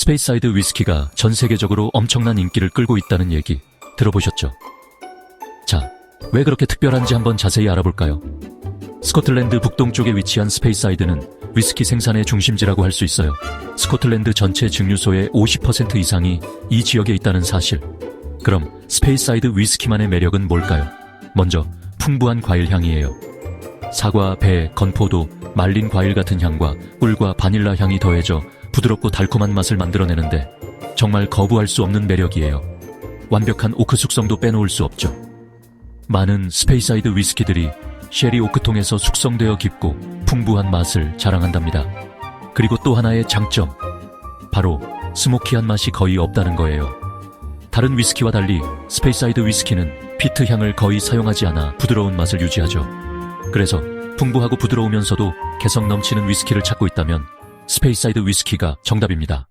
스페이사이드 위스키가 전 세계적으로 엄청난 인기를 끌고 있다는 얘기 들어보셨죠? 자, 왜 그렇게 특별한지 한번 자세히 알아볼까요? 스코틀랜드 북동쪽에 위치한 스페이사이드는 위스키 생산의 중심지라고 할 수 있어요. 스코틀랜드 전체 증류소의 50% 이상이 이 지역에 있다는 사실. 그럼 스페이사이드 위스키만의 매력은 뭘까요? 먼저 풍부한 과일 향이에요. 사과, 배, 건포도, 말린 과일 같은 향과 꿀과 바닐라 향이 더해져 부드럽고 달콤한 맛을 만들어내는데 정말 거부할 수 없는 매력이에요. 완벽한 오크 숙성도 빼놓을 수 없죠. 많은 스페이사이드 위스키들이 쉐리 오크통에서 숙성되어 깊고 풍부한 맛을 자랑한답니다. 그리고 또 하나의 장점. 바로 스모키한 맛이 거의 없다는 거예요. 다른 위스키와 달리 스페이사이드 위스키는 피트 향을 거의 사용하지 않아 부드러운 맛을 유지하죠. 그래서 풍부하고 부드러우면서도 개성 넘치는 위스키를 찾고 있다면 스페이사이드 위스키가 정답입니다.